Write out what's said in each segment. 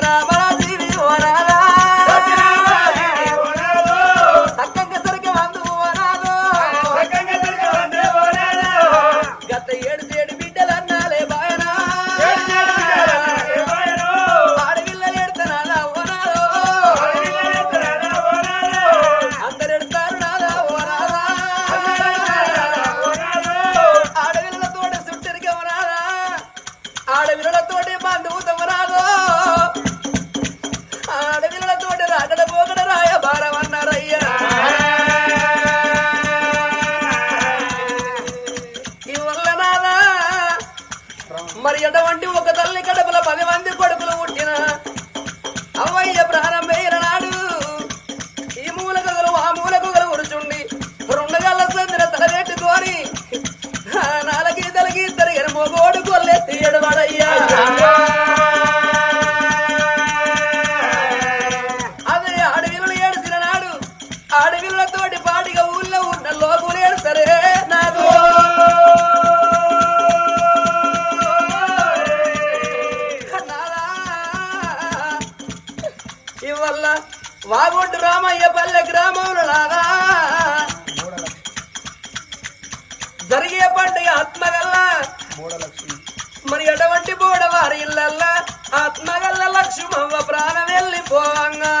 Grabar. మరి ఎటువంటి ఒక తల్లి కడపల పది మంది కొడుకు జరిగే పండుగ ఆత్మగల్లా. మరి అటువంటి బోడవారి ఇళ్ళల్లా ఆత్మగల్ల లక్ష్మవ్వ ప్రాణం వెళ్ళిపోవంగా.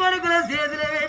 escolhe o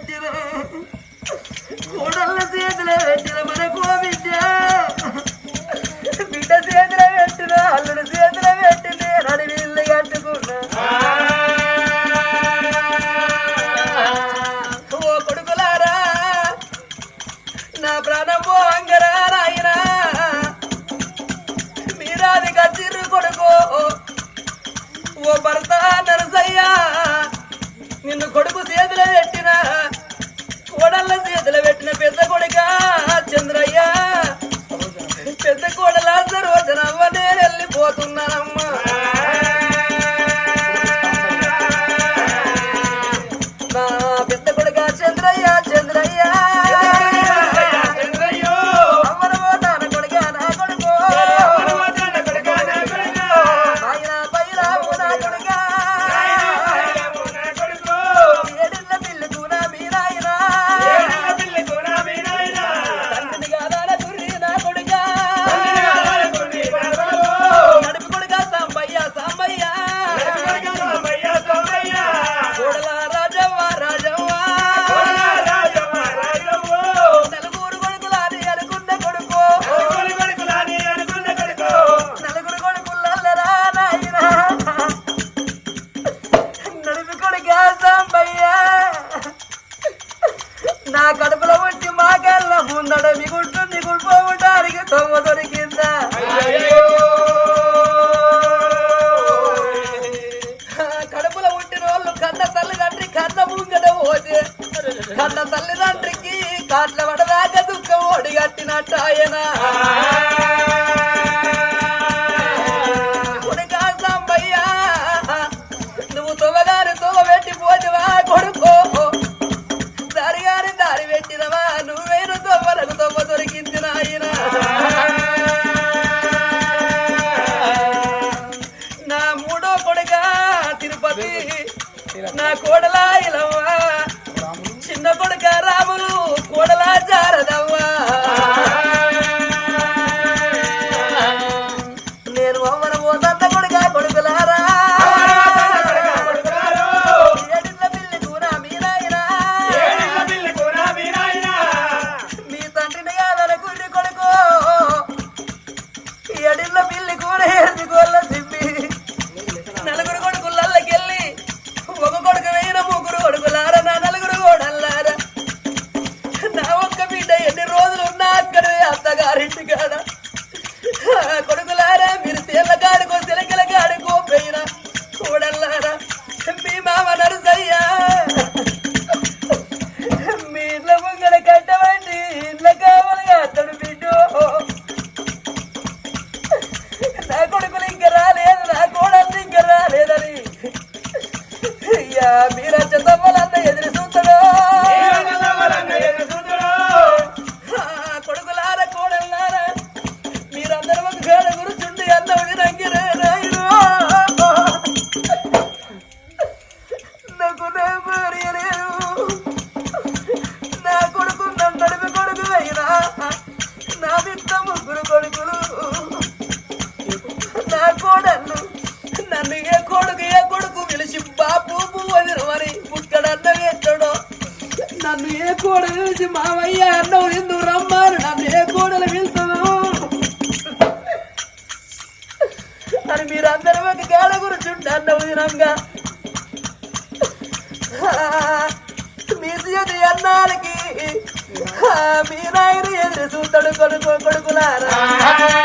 కొడుకు కొడుకు కొడుకు నారా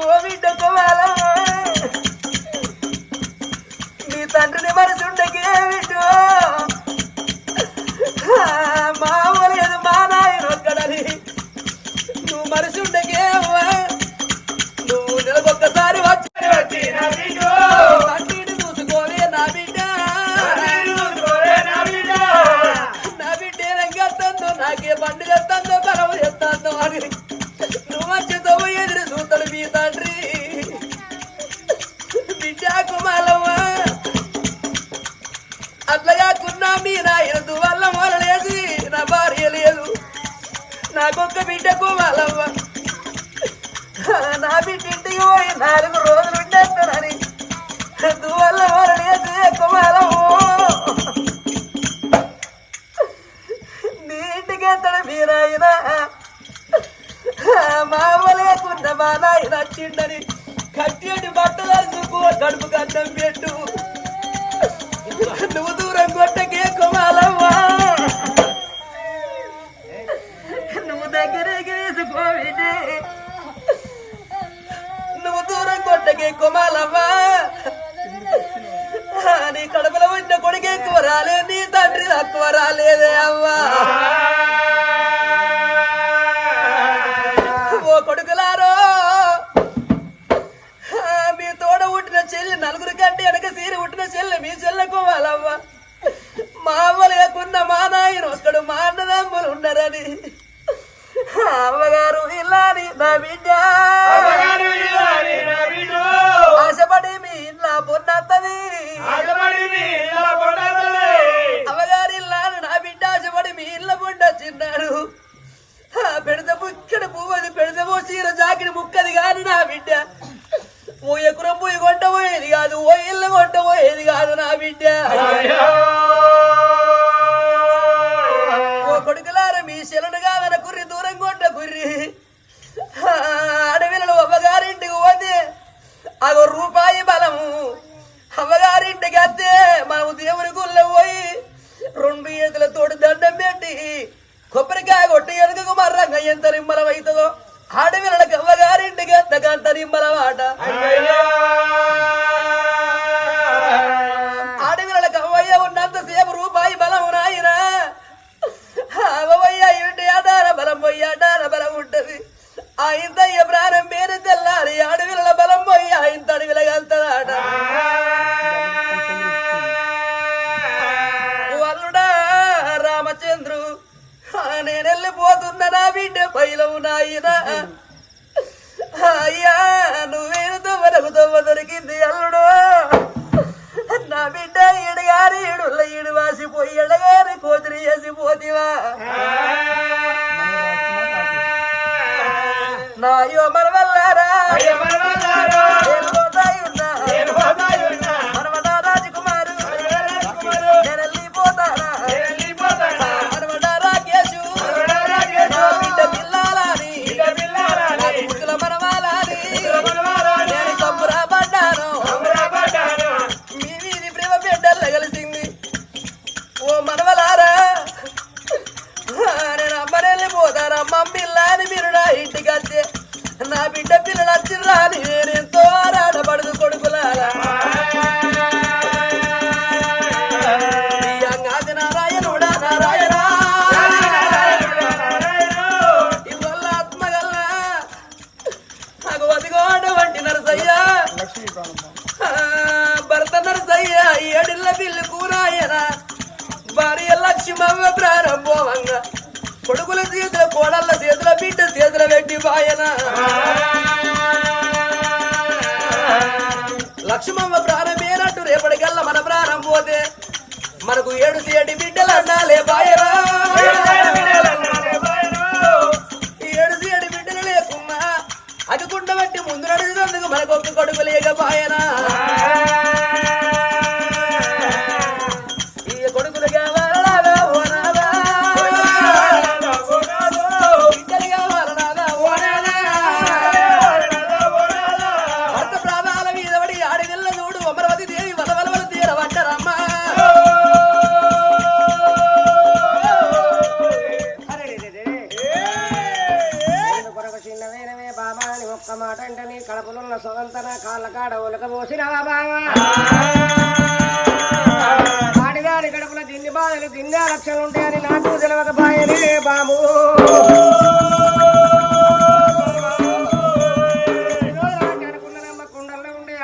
బిడ్డ కోవాలా నీ తండ్రిని మనసుండ నాకొక్క బిడ్డ పోవాలవ్వ నా బిడ్డ ఇంటికి పోయి నాలుగు రోజులు నలుగురు కంటే వెనక సీరి పుట్టిన చెల్లె మీ చెల్లెకు వాళ్ళవ్వ మా అవ్వ లేకుండా మా నాయన ఒక్కడు మా అన్నదమ్ములు ఉన్నారని అమ్మగారు ఇల్లాని నా బిడ్డ. ఆశపడి మీ ఇల్లా పొన్నత్తది. అమ్మగారు ఇల్లాని నా బిడ్డ ఆశపడి మీ ఇల్ల పొండ చిన్నాడు. పెడద ముక్కడ పువ్వది పెడతమో చీర జాకిడి ముక్కది కాని నా బిడ్డ. ఏది కాదు ఓ ఇల్లు కొంట ఓ ఏది కాదు నా బిడ్డ. ఓ కొడుకులార మీ శిలనుగా వెన కుర్రి దూరం కొట్ట కుర్రి. అడవిలో అవ్వగారింటికి పోతే అదో రూపాయి బలము అవ్వగారింటికి వస్తే మనము దేవుని గుళ్ళ పోయి రెండు ఏతులతోటి దండం పెట్టి కొబ్బరికాయ కొట్టి ఎనుకకు మర్రంగ ఎంత నిమ్మలం అవుతుందో అడవిలకు అవ్వగారింటికి ఎంత గంట నిమ్మలమాట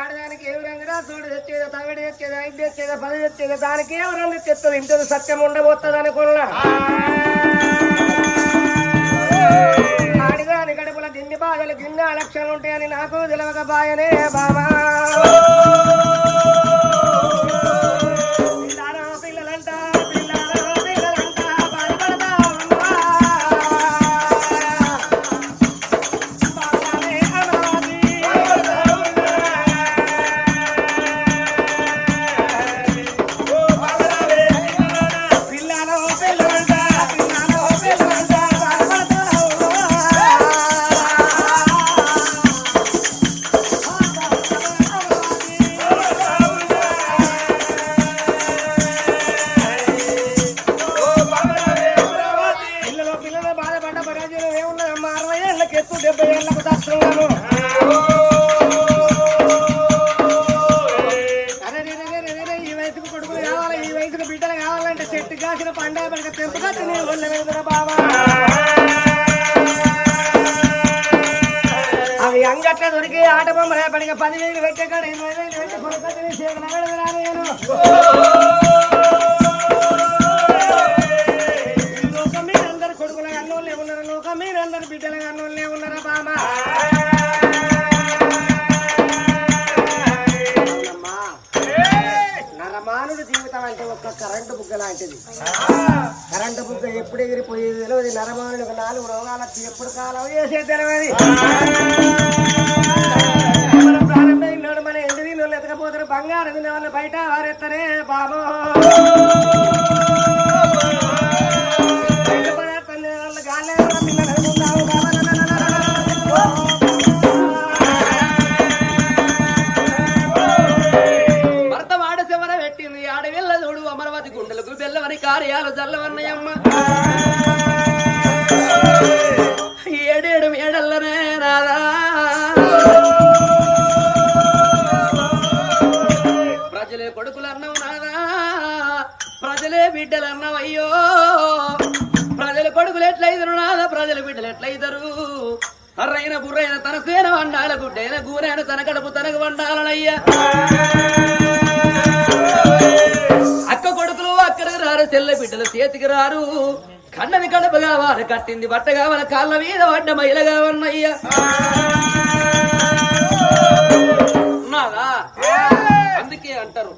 ఆడదానికి ఏ రంగురా చూడు తెచ్చేదా తవిడి తెచ్చేదా ఐదు తెచ్చేదా పది తెచ్చేదా దానికి ఏ రంగు తెస్తుంది ఇంత సత్యం ఉండబోతుంది అనుకున్నా ఆడిదాని గడుపుల దిన్ని బాధలు గిన్నె లక్షలు ఉంటాయని నాకు తెలవక బాయనే బాబా. అంటే ఒక కరెంటు బుగ్గ లాంటిది. కరెంటు బుగ్గ ఎప్పుడు ఎగిరిపోయేది తెలియదు నరమానుడికి నాలుగు రోగాలకు ఎప్పుడు కాలం చేసేది తెలియదు మన ప్రారంభమైనాడు మన ఎండు దీని ఎతకపోతారు బంగారు తినే వాళ్ళు బయట వారెత్తరే బాబు. బిడ్డలు అన్నవు అయ్యో ప్రజల కొడుకులు ఎట్లయితరు నాదా ప్రజల బిడ్డలు ఎట్లయితరు అర్రైన బుర్రైన తన సేన వండాల గుడ్డైన గూరైన తన కడుపు తనకు వండాలనయ్యా. అక్క కొడుకులు అక్కడికి రారు చెల్ల బిడ్డలు చేతికి రారు. కన్నది కడప కావాలి కట్టింది బట్ట కావాలి కాళ్ళ మీద పడ్డ మైల కావన్నయ్యా ఉన్నావా అందుకే అంటారు.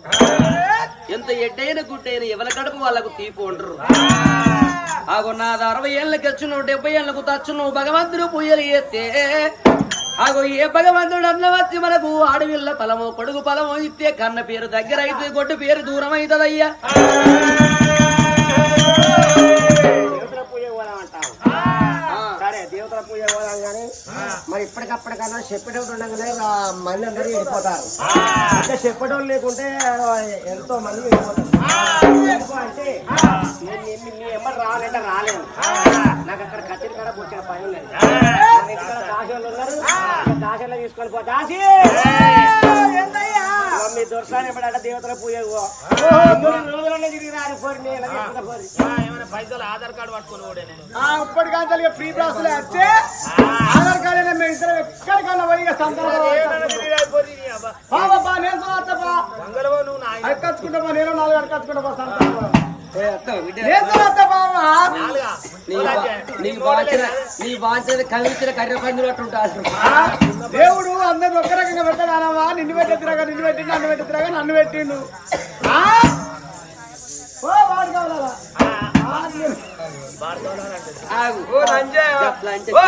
ఎంత ఎడ్డైన గుడ్డైన ఎవరి కడుపు వాళ్ళకు తీపు ఉండరు. ఆగో నాది అరవై ఏళ్ళకి వచ్చును డెబ్బై ఏళ్ళకు తచ్చును భగవంతుడు పూయలు ఎత్తే. ఆగో ఏ భగవంతుడు అన్న వచ్చి మనకు ఆడవిల్ల ఫలము కొడుకు ఫలము ఇస్తే కన్న పేరు దగ్గర అయితే గొడ్డు పేరు దూరం అవుతుందయ్యా. పూజ పోదాం కానీ మరి ఇప్పటికప్పటికన్నా చెప్పేటప్పుడు ఉండగానే మంది అందరూ వెళ్ళిపోతారు. అంటే చెప్పేటోళ్ళు లేకుంటే ఎంతో మంది వెళ్ళిపోతారు. అంటే నేను మీ ఎమ్మటి రావాలంటే రాలేను నాకు అక్కడ కత్తిరి కాడ కూర్చొని పని ఉన్నది. దాసోళ్ళు ఉన్నారు. తీసుకొని పో. దాసి! ఏందయ్యా ఇగో మీ దొరసాని ఎప్పుడంటే దేవతల పూజ రోజులనే తిరిగినారు పోరి. ఏమైనా పైసలు ఆధార్ కార్డు పట్టుకొని కూడా ఇప్పటి ఫ్రీ వచ్చే ఆధార్ కార్డు అయినా మేము ఇద్దరం ఎక్కడికన్నా పోయి నేను అడకచ్చుకుంటా నేను నాలుగు నాలుగా? నీ వాంచిన నీ వాంచిన కవించిన కర్ర పందులు అట్టుంటారు. దేవుడు అందరిని ఒక్క రకంగా పెట్టడానమ్మా నిన్ను పెట్టిద్దిరాగా నిన్ను పెట్టి నన్ను పెట్టిద్దిరాగా నన్ను పెట్టిండు? ఓ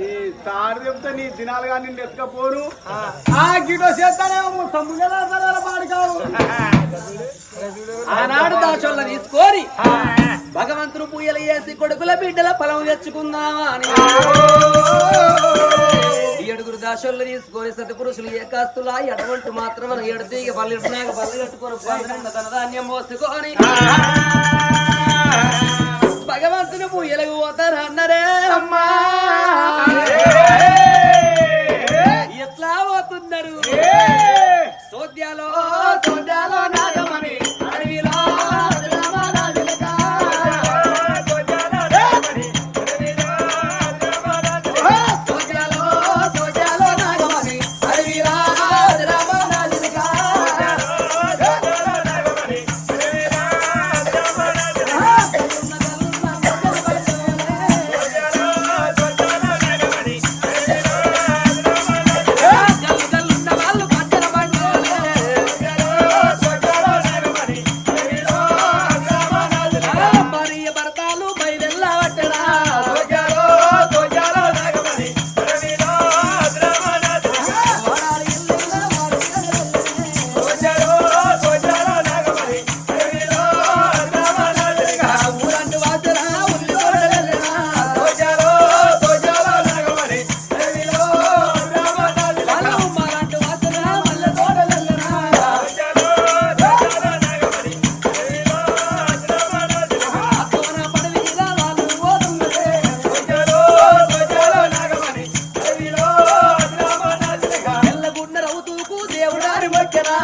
నీ చెప్తే నీ దినాలుగా నిన్ను ఎత్తుకపోను ఆ. గిటో చేస్తానేమో తమ్ముళ్ళ పాడు కావు ఆనాడు దాచోళ్ళ తీసుకొని భగవంతుడు పూయలు వేసి కొడుకుల బిడ్డల పొలం తెచ్చుకుందామా అని ఏడుగురు దాసోళ్ళు తీసుకొని సతి పురుషులు ఏ కాస్తులా ఎటువంటి మాత్రం పళ్ళు ఇటునాక పళ్ళు కట్టుకొని తన ధాన్యం మోసుకొని భగవంతుని పూయలకు పోతారు అన్నరే అమ్మా. ఎట్లా పోతున్నారు? సోద్యాలో సోద్యాలో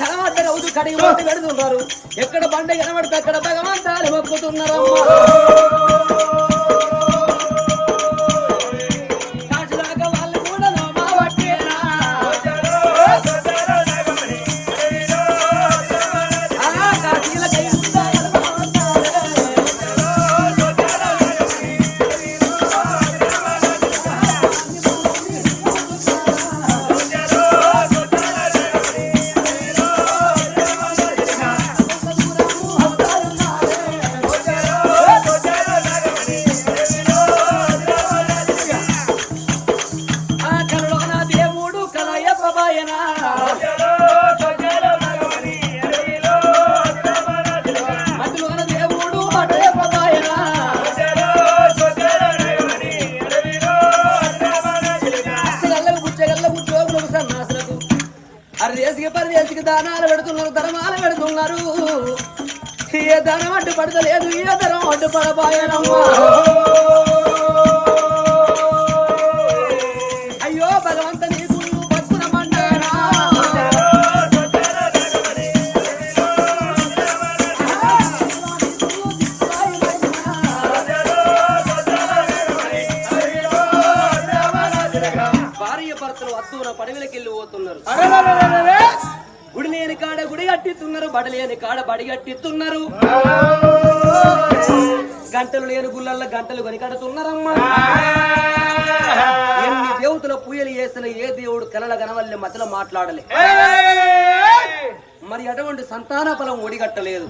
తర్వాత రోజు కడిగి పోటీ పెడుతున్నారు ఎక్కడ బండ కనబడితే అక్కడ భగవంతాలు మొక్కుతున్నారమ్మా. ధనం అడ్డుపడతలేదు ఏ ధనం అడ్డుపడబాయనమ్మా బడిగట్టిస్తున్నారు బడలేని కట్టిస్తున్నారు కాడ బడిగట్టిస్తున్నారు. గంటలు లేని గుళ్ళల్లో గంటలు కనికడుతున్నారమ్మా ఎన్ని దేవతల పూయలు చేసిన ఏ దేవుడు కలల గనవల్లి మధ్యలో మాట్లాడలే. మరి అటువంటి సంతాన ఫలం ఒడిగట్టలేదు.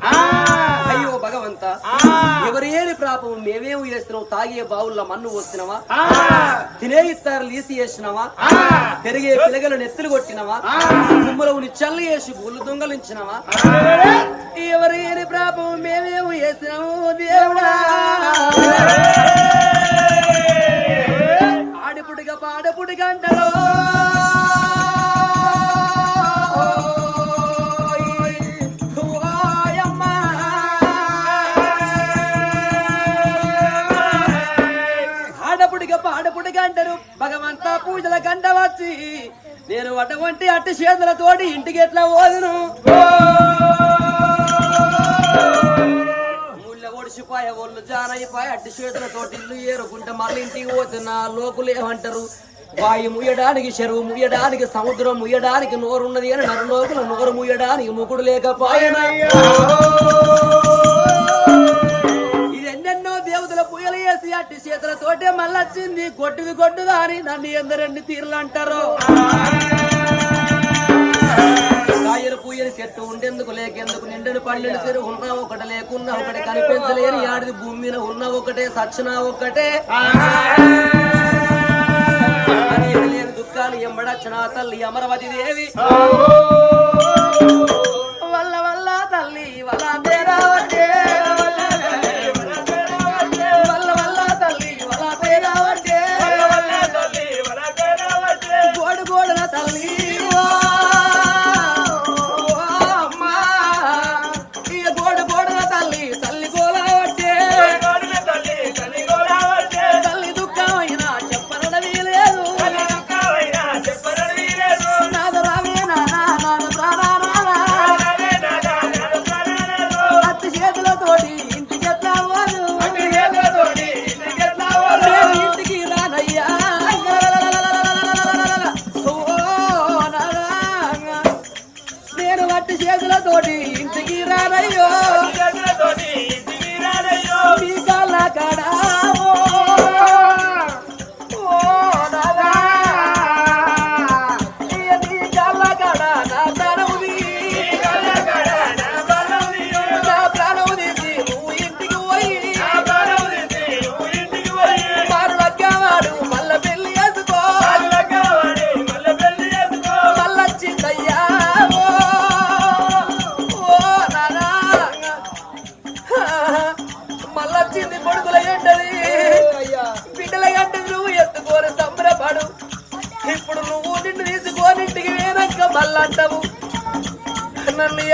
అయ్యో భగవంత ఎవరేని ప్రాపం మేమేమి చేస్తున్నావు తాగే బావుల్లో మన్ను పోస్తున్నావా తినే ఇస్తారు లీసి చేసినావా పెరిగే పిలగలు నెత్తులు కొట్టినవా? కుమ్మలవుని చల్లి వేసి గుళ్ళు దొంగలించినవా? ఎవరేని ప్రాపం మేమేమి చేసినాము దేవుడా! ఆడపుడిగా పాడపుడిగా అంటారో పూజల కంట వచ్చి నేను అటువంటి అట్టి చేతులతోటి ఇంటికి ఎట్లా పోదును? ముళ్ళ ఒడిసిపోయే ఒళ్ళు జారైపోయి అట్టి చేతులతోటి ఇల్లు ఏరుకుంటే మళ్ళీ ఇంటికి పోతున్నా లోకులు ఏమంటారు? వాయు ముయ్యడానికి చెరువు ముయ్యడానికి సముద్రం ముయ్యడానికి నోరున్నది అని నరులోకులు నోరు ముయ్యడానికి ముకుడు లేకపోయినా? పూయలు వేసి అట్టి చేతులతోటే మళ్ళొచ్చింది. గొడ్డుది కొట్టుదా అని నన్ను ఎందరండి తీరులు అంటారు కాయలు పూయని చెట్టు ఉండేందుకు లేకెందుకు? నిండని పళ్ళు చెరు ఉన్నా ఒకటి లేకున్నా ఒకటి కనిపించలేని ఆడిది భూమి మీద ఉన్న ఒకటే సచ్చినా ఒకటే. అని లేని దుఃఖాలు ఎంబడచ్చిన తల్లి అమరవతి దేవి.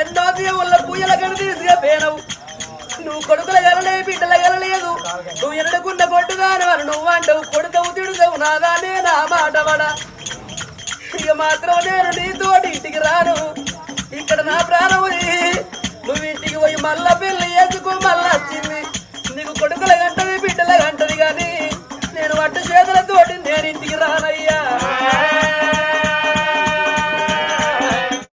ఎన్నో దేవుళ్ళ పూజల కని పేరవు. నువ్వు కొడుకుల గలలే బిడ్డల గలలేదు నువ్వు ఎన్నడుకున్న కొట్టుగాను అని నువ్వు అంటవు. కొడుకవు తిడుదవు నాదానే నా మాట వడ. ఇక మాత్రం నేను నీతోటి ఇంటికి రాను. ఇక్కడ నా ప్రాణం నువ్వు ఇంటికి పోయి మళ్ళా పెళ్ళి చేసుకో మళ్ళా వచ్చింది. నీకు కొడుకుల గంటది బిడ్డల గంటది కానీ నేను వట్టు చేతులతోటి నేను ఇంటికి రానయ్యా.